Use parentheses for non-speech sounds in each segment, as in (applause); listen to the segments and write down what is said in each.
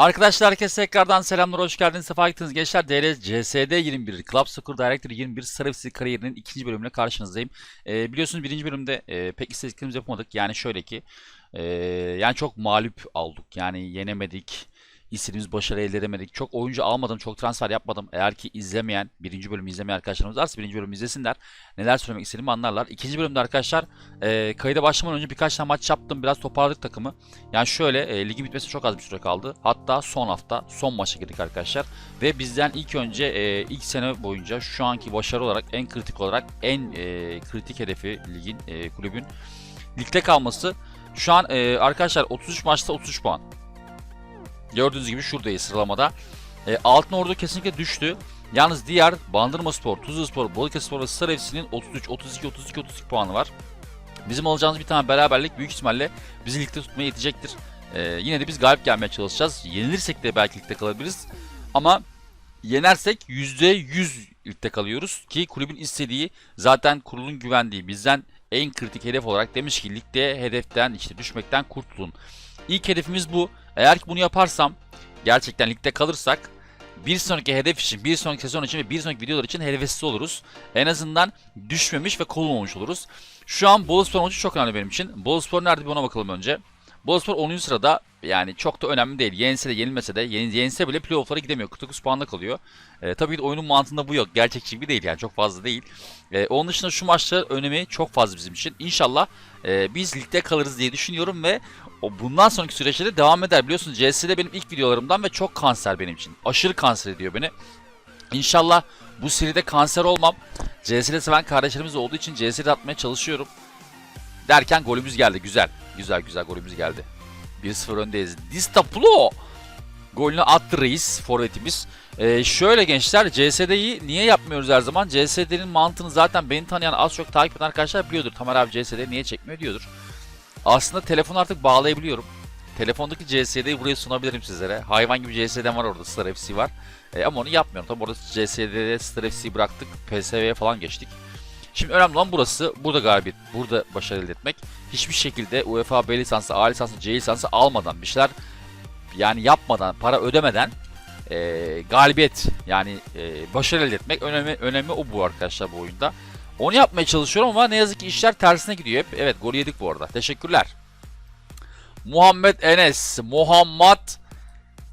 Arkadaşlar herkese tekrardan selamlar, hoş geldiniz, sefa gittiniz. Gençler DR CSD 21, Club Soccer Director 21 Sarıfsi kariyerinin ikinci bölümüyle karşınızdayım. Ee, biliyorsunuz birinci bölümde e, pek istediklerimizi yapamadık. Yani şöyle ki, e, yani çok mağlup aldık. Yani yenemedik, istediğimiz başarı elde edemedik. Çok oyuncu almadım, çok transfer yapmadım. Eğer ki izlemeyen, birinci bölümü izlemeyen arkadaşlarımız varsa birinci bölümü izlesinler. Neler söylemek istediğimi anlarlar. İkinci bölümde arkadaşlar e, kayıda başlamadan önce birkaç tane maç yaptım. Biraz toparladık takımı. Yani şöyle e, ligin bitmesine çok az bir süre kaldı. Hatta son hafta son maça girdik arkadaşlar. Ve bizden ilk önce e, ilk sene boyunca şu anki başarı olarak en kritik olarak en e, kritik hedefi ligin e, kulübün ligde kalması. Şu an e, arkadaşlar 33 maçta 33 puan. Gördüğünüz gibi şuradayız sıralamada. E, Altın Ordu kesinlikle düştü. Yalnız diğer Bandırma Spor, Tuzla Spor, Balıkesir Spor ve Sarı FC'nin 33, 32, 32, 32 puanı var. Bizim alacağımız bir tane beraberlik büyük ihtimalle bizi ligde tutmaya yetecektir. Ee, yine de biz galip gelmeye çalışacağız. Yenilirsek de belki ligde kalabiliriz. Ama yenersek %100 ligde kalıyoruz. Ki kulübün istediği zaten kurulun güvendiği bizden en kritik hedef olarak demiş ki ligde hedeften işte düşmekten kurtulun. İlk hedefimiz bu. Eğer ki bunu yaparsam gerçekten ligde kalırsak bir sonraki hedef için, bir sonraki sezon için ve bir sonraki videolar için hevesli oluruz. En azından düşmemiş ve kovulmamış oluruz. Şu an Boluspor maçı çok önemli benim için. Boluspor nerede bir ona bakalım önce. Boluspor 10. sırada yani çok da önemli değil. Yense de yenilmese de yen, yense bile playoff'lara gidemiyor. 49 puanda kalıyor. Ee, tabii ki oyunun mantığında bu yok. Gerçekçi bir değil yani çok fazla değil. Ee, onun dışında şu maçların önemi çok fazla bizim için. İnşallah e, biz ligde kalırız diye düşünüyorum ve o bundan sonraki süreçte de devam eder. Biliyorsunuz CS'de benim ilk videolarımdan ve çok kanser benim için. Aşırı kanser ediyor beni. İnşallah bu seride kanser olmam. CS'de seven kardeşlerimiz olduğu için CS'de atmaya çalışıyorum. Derken golümüz geldi. Güzel. Güzel güzel golümüz geldi. 1-0 öndeyiz. Distaplo golünü attı reis forvetimiz. Ee, şöyle gençler CSD'yi niye yapmıyoruz her zaman? CSD'nin mantığını zaten beni tanıyan az çok takip eden arkadaşlar biliyordur. Tamer abi CSD niye çekmiyor diyordur. Aslında telefonu artık bağlayabiliyorum. Telefondaki CSD'yi buraya sunabilirim sizlere. Hayvan gibi CSD var orada. Star FC var. E, ama onu yapmıyorum. Tabi orada CSD'de Star FC'yi bıraktık. PSV'ye falan geçtik. Şimdi önemli olan burası. Burada galibiyet. Burada başarı elde etmek. Hiçbir şekilde UEFA B lisansı, A lisansı, C lisansı almadan bir şeyler yani yapmadan, para ödemeden e, galibiyet yani e, başarı elde etmek önemli, önemli o bu arkadaşlar bu oyunda. Onu yapmaya çalışıyorum ama ne yazık ki işler tersine gidiyor hep. Evet gol yedik bu arada. Teşekkürler. Muhammed Enes. Muhammed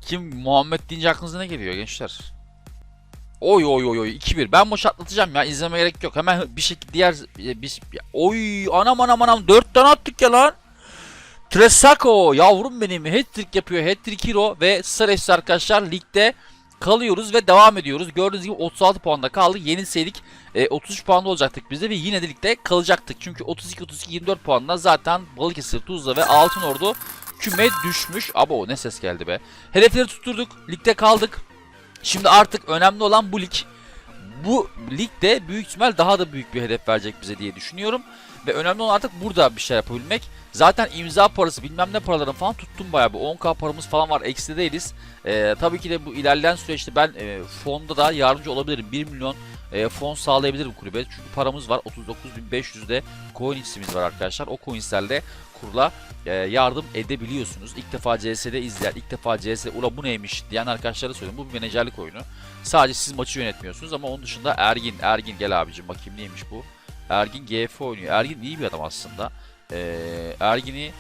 kim? Muhammed deyince aklınıza ne geliyor gençler? Oy oy oy oy 2-1. Ben maçı atlatacağım ya. izleme gerek yok. Hemen bir şey diğer bir oy anam anam anam 4 tane attık ya lan. Tresako yavrum benim hat-trick yapıyor. Hat-trick hero ve Star arkadaşlar ligde kalıyoruz ve devam ediyoruz. Gördüğünüz gibi 36 puanda kaldı. Yenilseydik e, 33 puanda olacaktık bizde ve yine de ligde kalacaktık. Çünkü 32 32 24 puanla zaten Balıkesir, Tuzla ve Altınordu küme düşmüş. Abo ne ses geldi be. Hedefleri tutturduk. Ligde kaldık. Şimdi artık önemli olan bu lig. Bu ligde büyük ihtimal daha da büyük bir hedef verecek bize diye düşünüyorum. Ve önemli olan artık burada bir şey yapabilmek. Zaten imza parası bilmem ne paraların falan tuttum bayağı bir 10k paramız falan var eksi değiliz. Ee, tabii ki de bu ilerleyen süreçte ben e, fonda da yardımcı olabilirim. 1 milyon e, fon sağlayabilirim kulübe. Çünkü paramız var 39.500'de coin x'imiz var arkadaşlar. O coinslerle kurula e, yardım edebiliyorsunuz. İlk defa CS'de izleyen, ilk defa CS ula bu neymiş diyen arkadaşlara söylüyorum. Bu bir menajerlik oyunu. Sadece siz maçı yönetmiyorsunuz ama onun dışında Ergin, Ergin gel abicim bakayım neymiş bu. Ergin GF oynuyor. Ergin iyi bir adam aslında. Ee, Ergin'i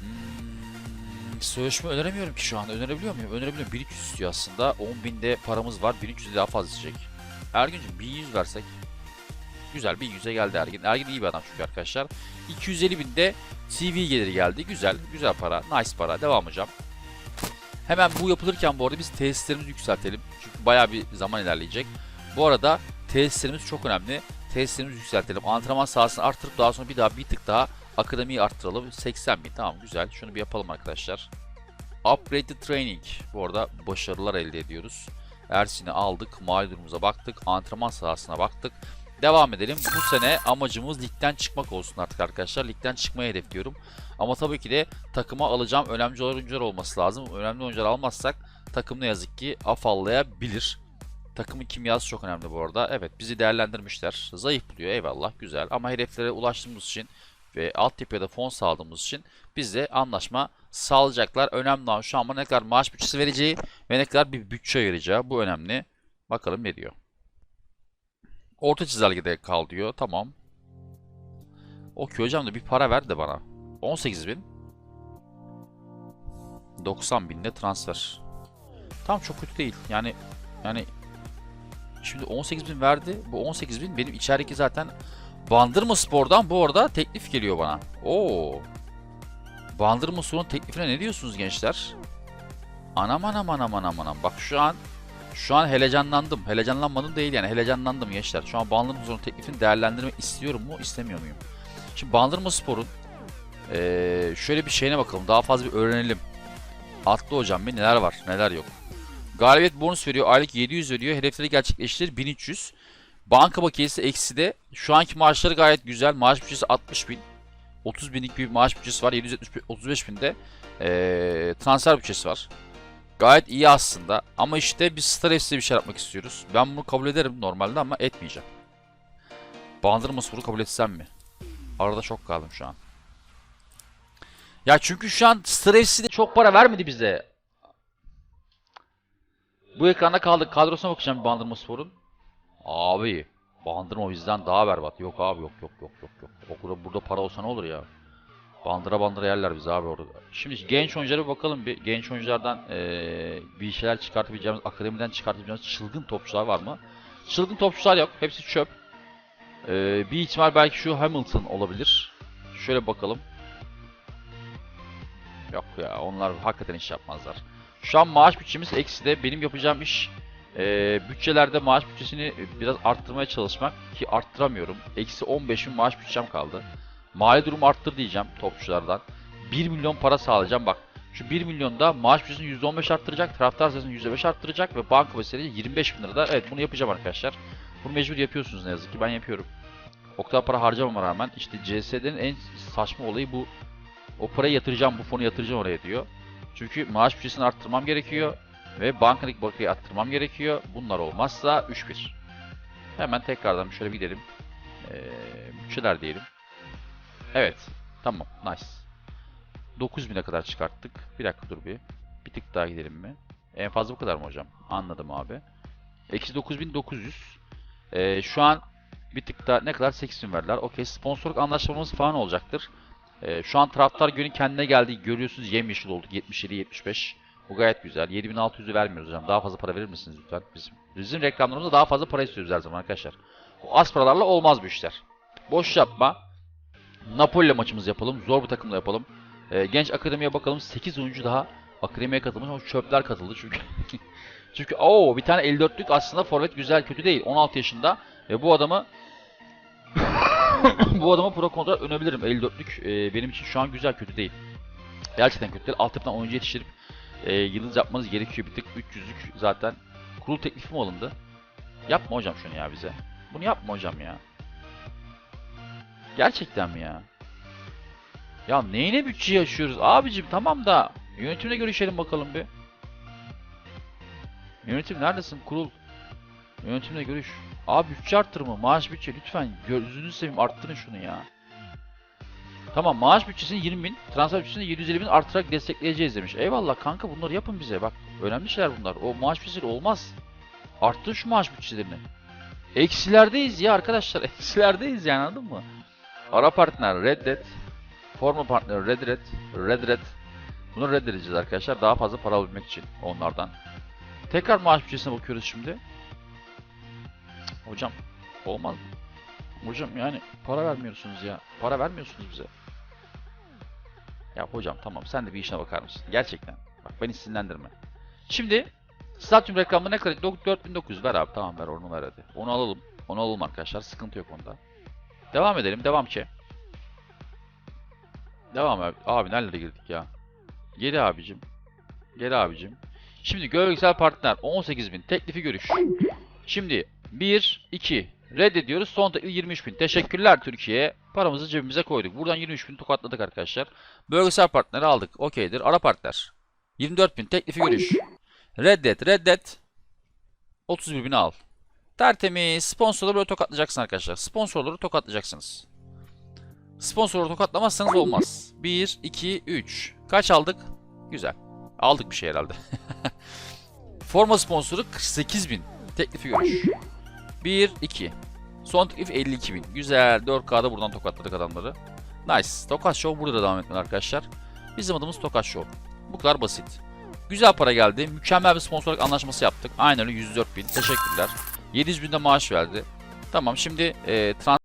hmm, sözleşme öneremiyorum ki şu anda. Önerebiliyor muyum? Önerebiliyorum. 1300 istiyor aslında. 10.000'de paramız var. 1300'de daha fazla isteyecek. Ergin'cim 1100 versek. Güzel 1100'e geldi Ergin. Ergin iyi bir adam çünkü arkadaşlar. 250 binde CV geliri geldi. Güzel. Güzel para. Nice para. Devam hocam. Hemen bu yapılırken bu arada biz tesislerimizi yükseltelim. Çünkü bayağı bir zaman ilerleyecek. Bu arada tesislerimiz çok önemli. Tesislerimizi yükseltelim. Antrenman sahasını arttırıp daha sonra bir daha bir tık daha akademiyi arttıralım. 80 bin tamam güzel. Şunu bir yapalım arkadaşlar. Upgraded Training. Bu arada başarılar elde ediyoruz. Ersin'i aldık. Mali durumumuza baktık. Antrenman sahasına baktık. Devam edelim. Bu sene amacımız ligden çıkmak olsun artık arkadaşlar. Ligden çıkmayı hedefliyorum. Ama tabii ki de takıma alacağım önemli oyuncular olması lazım. Önemli oyuncular almazsak takım ne yazık ki afallayabilir. Takımın kimyası çok önemli bu arada. Evet bizi değerlendirmişler. Zayıf buluyor eyvallah güzel. Ama hedeflere ulaştığımız için ve altyapıya da fon sağladığımız için bizle anlaşma sağlayacaklar. Önemli olan şu an ne kadar maaş bütçesi vereceği ve ne kadar bir bütçe ayıracağı. Bu önemli. Bakalım ne diyor. Orta çizelgede kal diyor. Tamam. Okey hocam da bir para ver de bana. 18 bin. 90 binde transfer. Tam çok kötü değil. Yani yani şimdi 18 bin verdi. Bu 18 bin benim içerideki zaten Bandırma Spor'dan bu arada teklif geliyor bana. Oo. Bandırma Spor'un teklifine ne diyorsunuz gençler? Anam anam anam anam anam. Bak şu an şu an helecanlandım. Helecanlanmadım değil yani. Helecanlandım gençler. Şu an Bandırma Spor'un teklifini değerlendirmek istiyorum mu, istemiyor muyum? Şimdi Bandırma Spor'un eee, şöyle bir şeyine bakalım. Daha fazla bir öğrenelim. Atlı hocam bir neler var, neler yok. Galibiyet bonus veriyor. Aylık 700 veriyor. Hedefleri gerçekleştirir 1300. Banka bakiyesi eksi de. Şu anki maaşları gayet güzel. Maaş bütçesi 60 bin. 30 binlik bir maaş bütçesi var. 775 35 binde eee transfer bütçesi var. Gayet iyi aslında. Ama işte biz Star FC'de bir şey yapmak istiyoruz. Ben bunu kabul ederim normalde ama etmeyeceğim. Bandırma Spor'u kabul etsem mi? Arada çok kaldım şu an. Ya çünkü şu an Star FC'de çok para vermedi bize. Bu ekranda kaldık. Kadrosuna bakacağım bir Bandırma Spor'un. Abi Bandırma o yüzden daha berbat. Yok abi yok yok yok yok yok. Okulda burada para olsa ne olur ya. Bandıra bandıra yerler biz abi orada. Şimdi genç oyunculara bakalım bir. Genç oyunculardan eee, bir şeyler çıkartabileceğimiz, akademiden çıkartabileceğimiz çılgın topçular var mı? Çılgın topçular yok. Hepsi çöp. Eee, bir ihtimal belki şu Hamilton olabilir. Şöyle bakalım. Yok ya onlar hakikaten iş yapmazlar. Şu an maaş bütçemiz eksi de benim yapacağım iş eee, bütçelerde maaş bütçesini biraz arttırmaya çalışmak ki arttıramıyorum. Eksi 15 bin maaş bütçem kaldı. Mali durumu arttır diyeceğim topçulardan. 1 milyon para sağlayacağım bak. Şu 1 milyonda maaş bütçesini %15 arttıracak, taraftar sayısını %5 arttıracak ve banka basit 25 bin lirada. Evet bunu yapacağım arkadaşlar. Bunu mecbur yapıyorsunuz ne yazık ki ben yapıyorum. O kadar para harcamama rağmen işte CS'nin en saçma olayı bu. O parayı yatıracağım, bu fonu yatıracağım oraya diyor. Çünkü maaş bütçesini arttırmam gerekiyor ve bankadaki bakıyı arttırmam gerekiyor. Bunlar olmazsa 3-1. Hemen tekrardan şöyle bir gidelim. Ee, bütçeler diyelim. Evet. Tamam. Nice. 9000'e kadar çıkarttık. Bir dakika dur bir. Bir tık daha gidelim mi? En fazla bu kadar mı hocam? Anladım abi. Eksi 9900. Ee, şu an bir tık daha ne kadar 8000 verdiler. Okey. Sponsorluk anlaşmamız falan olacaktır. Ee, şu an taraftar günü kendine geldi. Görüyorsunuz yemyeşil olduk. 77-75. Bu gayet güzel. 7600'ü vermiyoruz hocam. Daha fazla para verir misiniz lütfen? Bizim, bizim reklamlarımızda daha fazla para istiyoruz her zaman arkadaşlar. O az paralarla olmaz bu işler. Boş yapma. Napoli maçımız yapalım. Zor bir takımla yapalım. Ee, genç akademiye bakalım. 8 oyuncu daha akademiye katılmış ama çöpler katıldı çünkü. (laughs) çünkü o bir tane 54'lük aslında forvet güzel kötü değil. 16 yaşında ve bu adamı bu adamı pro kontra önebilirim. 54'lük e, benim için şu an güzel kötü değil. Gerçekten kötü değil. Altyapıdan oyuncu yetiştirip e, yıldız yapmanız gerekiyor. Bir tık 300'lük zaten. Kurul teklifi mi alındı? Yapma hocam şunu ya bize. Bunu yapma hocam ya. Gerçekten mi ya? Ya neyine bütçe yaşıyoruz abicim tamam da yönetimle görüşelim bakalım bir. Yönetim neredesin kurul? Yönetimle görüş. Abi bütçe arttırma, maaş bütçe lütfen gözünüzü seveyim arttırın şunu ya. Tamam maaş bütçesini 20 bin, transfer bütçesini 750 bin arttırarak destekleyeceğiz demiş. Eyvallah kanka bunları yapın bize bak. Önemli şeyler bunlar. O maaş bütçesi olmaz. Arttır şu maaş bütçelerini. Eksilerdeyiz ya arkadaşlar. (laughs) Eksilerdeyiz yani anladın mı? Ara partner reddet. Forma partner reddet. Reddet. Bunu reddedeceğiz arkadaşlar. Daha fazla para alabilmek için onlardan. Tekrar maaş bütçesine bakıyoruz şimdi. Hocam olmaz. Hocam yani para vermiyorsunuz ya. Para vermiyorsunuz bize. Ya hocam tamam sen de bir işine bakar mısın? Gerçekten. Bak beni sinirlendirme. Şimdi Stadyum reklamda ne kadar? 4900 ver abi tamam ver onu ver hadi. Onu alalım. Onu alalım arkadaşlar. Sıkıntı yok onda. Devam edelim. Devam ki. Devam abi. Abi nerelere girdik ya? Geri abicim. Geri abicim. Şimdi gölgesel partner 18.000 teklifi görüş. Şimdi 1 2 reddediyoruz. Son teklif 23.000. Teşekkürler Türkiye. Paramızı cebimize koyduk. Buradan 23.000 tokatladık arkadaşlar. Bölgesel partneri aldık. Okeydir. Ara partner. 24.000 teklifi görüş. Reddet, reddet. 31 bin al. Tertemiz. Sponsorları böyle tokatlayacaksın arkadaşlar. Sponsorları tokatlayacaksınız. Sponsoru tokatlamazsanız olmaz. 1, 2, 3. Kaç aldık? Güzel. Aldık bir şey herhalde. (laughs) Forma sponsoru 48.000. Teklifi görüş. 1, 2. Son teklif 52.000. Güzel. 4K'da buradan tokatladık adamları. Nice. Tokat Show burada da devam etmeli arkadaşlar. Bizim adımız Tokat Show. Bu kadar basit. Güzel para geldi. Mükemmel bir sponsorluk anlaşması yaptık. Aynen öyle 104.000. Teşekkürler. 700.000 de maaş verdi. Tamam şimdi e, trans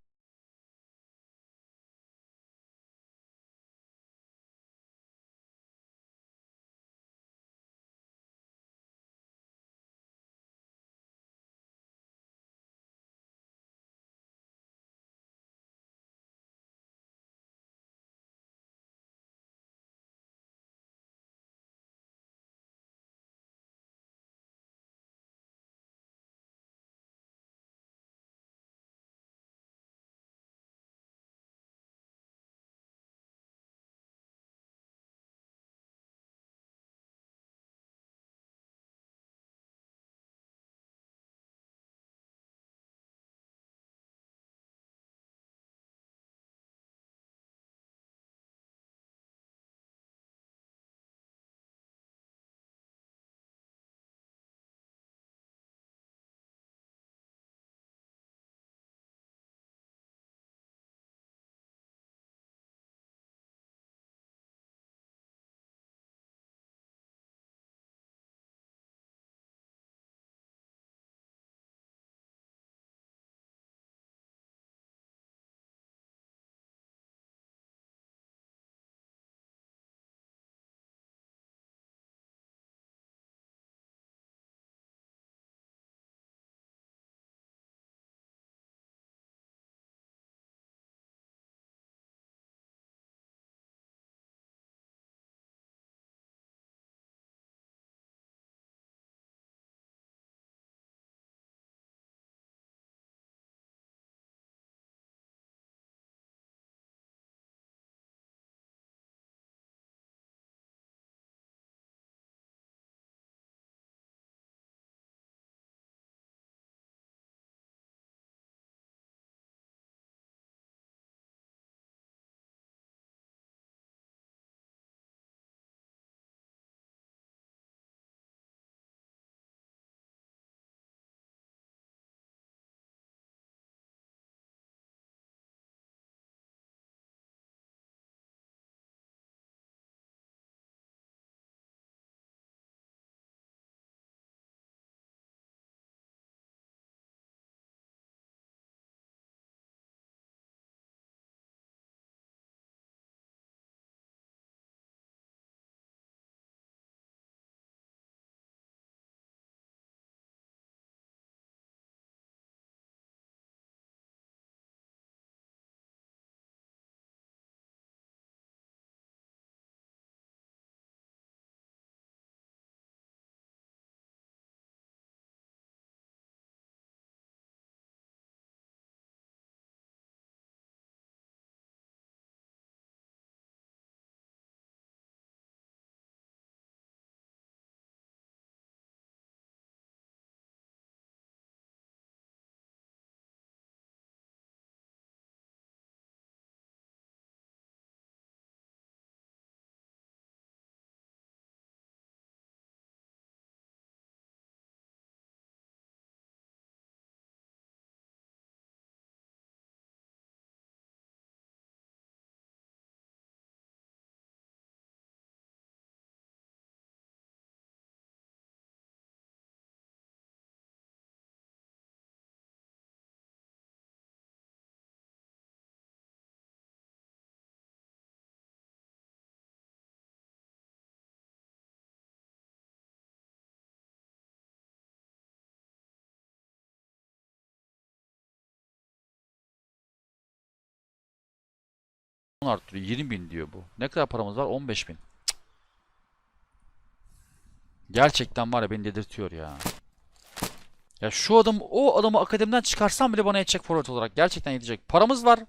arttırıyor. 20 bin diyor bu. Ne kadar paramız var? 15 bin. Gerçekten var ya beni dedirtiyor ya. Ya şu adam o adamı akademiden çıkarsam bile bana yetecek forvet olarak. Gerçekten yetecek. Paramız var.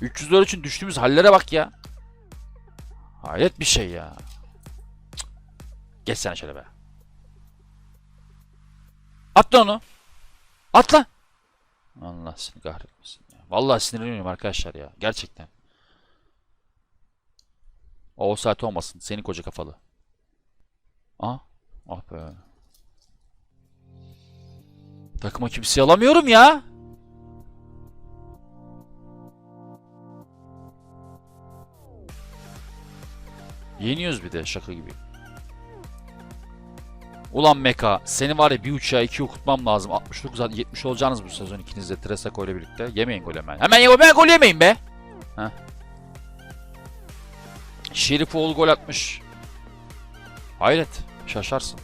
300 dolar için düştüğümüz hallere bak ya. Hayret bir şey ya. Cık. Geçsene şöyle be. Atla onu. Atla. Allah seni kahretmesin ya. Vallahi sinirleniyorum arkadaşlar ya. Gerçekten. O saat olmasın. Senin koca kafalı. Aha. Ah be. Takıma kimseyi alamıyorum ya. Yeniyoruz bir de şaka gibi. Ulan Meka, seni var ya bir uçağa iki okutmam lazım. 69 zaten 70 olacaksınız bu sezon ikiniz de Tresako ile birlikte. Yemeyin gol hemen. Hemen ye hemen gol yemeyin be. Heh. Şerifoğlu gol atmış. Hayret, şaşarsın.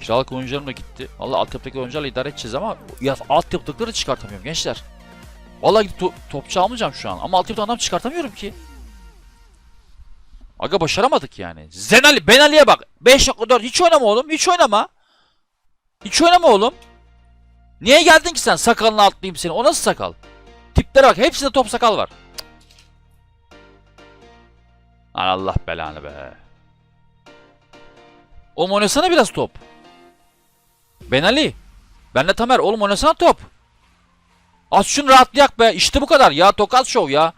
Kiralık oyuncularım da gitti. Valla altyapıdaki oyuncularla idare edeceğiz ama ya altyapıdakileri çıkartamıyorum gençler. Valla gidip to- topçu almayacağım şu an ama altyapıda adam çıkartamıyorum ki. Aga başaramadık yani. Zenali, Benali'ye bak. 5.4 hiç oynama oğlum. Hiç oynama. Hiç oynama oğlum. Niye geldin ki sen? Sakalını atlayayım seni. O nasıl sakal? Tiplere bak. Hepsinde top sakal var. Lan Allah belanı be. Oğlum oynasana biraz top. Benali. Benle Tamer. Oğlum oynasana top. Az şunu rahatlayak be. İşte bu kadar. Ya tokat şov ya.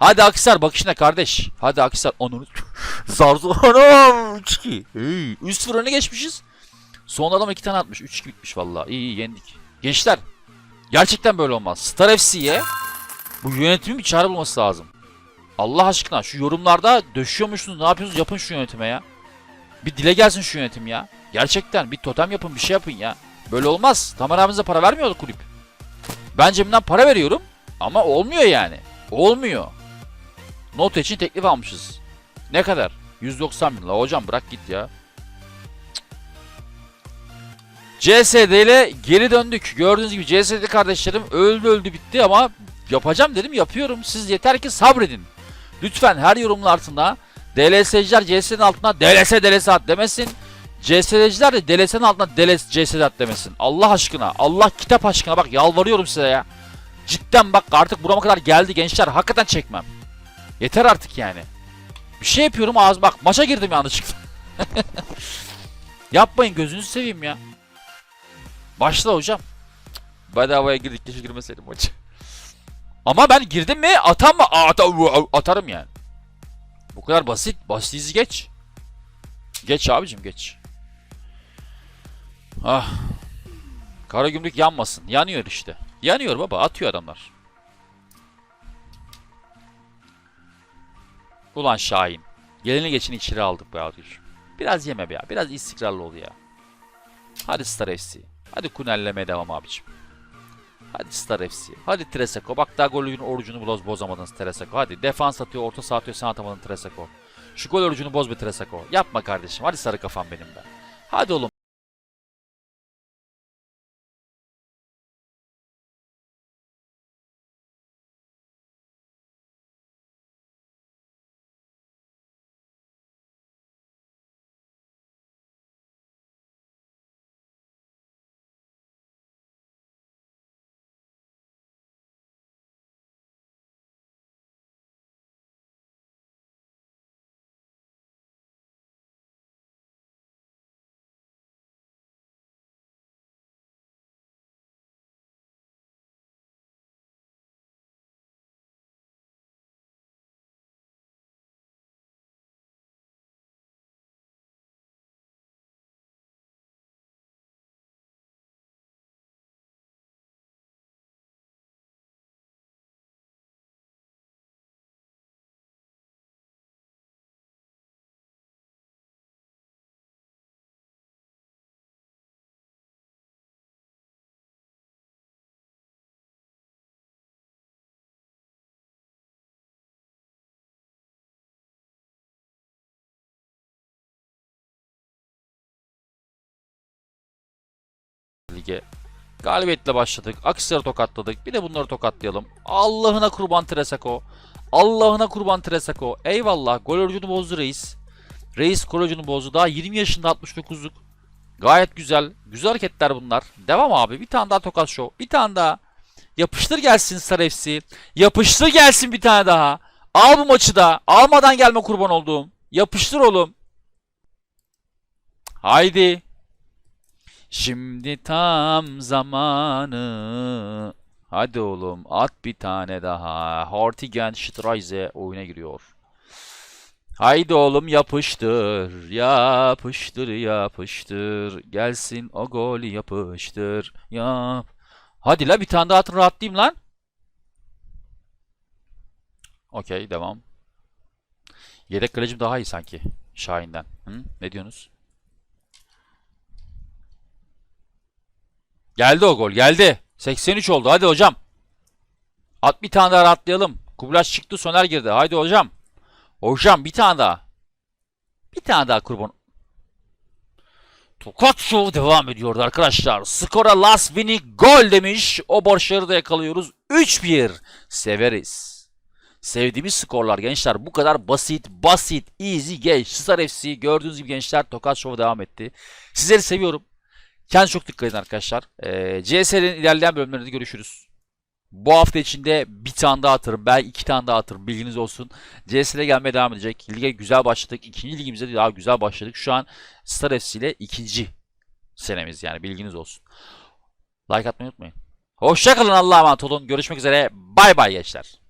Hadi Akisar bakışına kardeş. Hadi Akisar. Onu (laughs) zar zor. Anam 3-2. Hey, 3-0 öne geçmişiz. Son adam 2 tane atmış. 3-2 bitmiş vallahi. İyi iyi yendik. Gençler. Gerçekten böyle olmaz. Star FC'ye bu yönetimin bir çare bulması lazım. Allah aşkına şu yorumlarda döşüyormuşsunuz. Ne yapıyorsunuz? Yapın şu yönetime ya. Bir dile gelsin şu yönetim ya. Gerçekten bir totem yapın bir şey yapın ya. Böyle olmaz. Tamer abimize para vermiyordu kulüp. Ben cebimden para veriyorum ama olmuyor yani. Olmuyor. Not için teklif almışız. Ne kadar? 190 bin. La hocam bırak git ya. CSD ile geri döndük. Gördüğünüz gibi CSD kardeşlerim öldü öldü bitti ama yapacağım dedim yapıyorum. Siz yeter ki sabredin. Lütfen her yorumun altına DLS'ciler CS'nin altına DLS DLS at demesin. CS'ciler de DLS'nin altına DLS CS at demesin. Allah aşkına, Allah kitap aşkına bak yalvarıyorum size ya. Cidden bak artık burama kadar geldi gençler. Hakikaten çekmem. Yeter artık yani. Bir şey yapıyorum ağız bak maça girdim yanlışlıkla. (laughs) Yapmayın gözünüzü seveyim ya. Başla hocam. Bedavaya girdik keşke girmeseydim maçı. Ama ben girdim mi atam mı? Ata- atarım yani. Bu kadar basit. Basit geç. Geç abicim geç. Ah. Kara gümrük yanmasın. Yanıyor işte. Yanıyor baba. Atıyor adamlar. Ulan Şahin. Gelini geçini içeri aldık be abi. Biraz yeme be ya. Biraz istikrarlı ol ya. Hadi Star FC. Hadi kunellemeye devam abicim. Hadi Star FC. Hadi Treseko. Bak daha golün orucunu boz bozamadınız Treseko. Hadi defans atıyor, orta saha atıyor, sen atamadın Treseko. Şu gol orucunu boz be Treseko. Yapma kardeşim. Hadi sarı kafam benim be. Hadi oğlum. Lige. Galibiyetle başladık. Aksar'ı tokatladık. Bir de bunları tokatlayalım. Allah'ına kurban Tresako. Allah'ına kurban Tresako. Eyvallah. Gol orucunu bozdu reis. Reis gol orucunu bozdu. Daha 20 yaşında 69'luk. Gayet güzel. Güzel hareketler bunlar. Devam abi. Bir tane daha tokat show. Bir tane daha. Yapıştır gelsin Star FC. Yapıştır gelsin bir tane daha. Al bu maçı da. Almadan gelme kurban olduğum. Yapıştır oğlum. Haydi. Şimdi tam zamanı. Hadi oğlum at bir tane daha. Hortigen Streise oyuna giriyor. Haydi oğlum yapıştır. Yapıştır yapıştır. Gelsin o golü yapıştır. Yap. Hadi la bir tane daha atın rahatlayayım lan. Okey devam. Yedek kalecim daha iyi sanki. Şahin'den. Hı? Ne diyorsunuz? Geldi o gol geldi. 83 oldu hadi hocam. At bir tane daha rahatlayalım. Kublaş çıktı Soner girdi. Haydi hocam. Hocam bir tane daha. Bir tane daha kurban. Tokat Show devam ediyordu arkadaşlar. Skora last winning gol demiş. O borçları da yakalıyoruz. 3-1. Severiz. Sevdiğimiz skorlar gençler. Bu kadar basit, basit, easy, geç. Star FC gördüğünüz gibi gençler Tokat Show devam etti. Sizleri seviyorum. Kendinize çok dikkat edin arkadaşlar. Ee, CS'nin ilerleyen bölümlerinde görüşürüz. Bu hafta içinde bir tane daha atarım. Belki iki tane daha atarım. Bilginiz olsun. CS'de gelmeye devam edecek. Lige güzel başladık. İkinci ligimize de daha güzel başladık. Şu an Star FC ile ikinci senemiz yani. Bilginiz olsun. Like atmayı unutmayın. Hoşçakalın. Allah'a emanet olun. Görüşmek üzere. Bay bay gençler.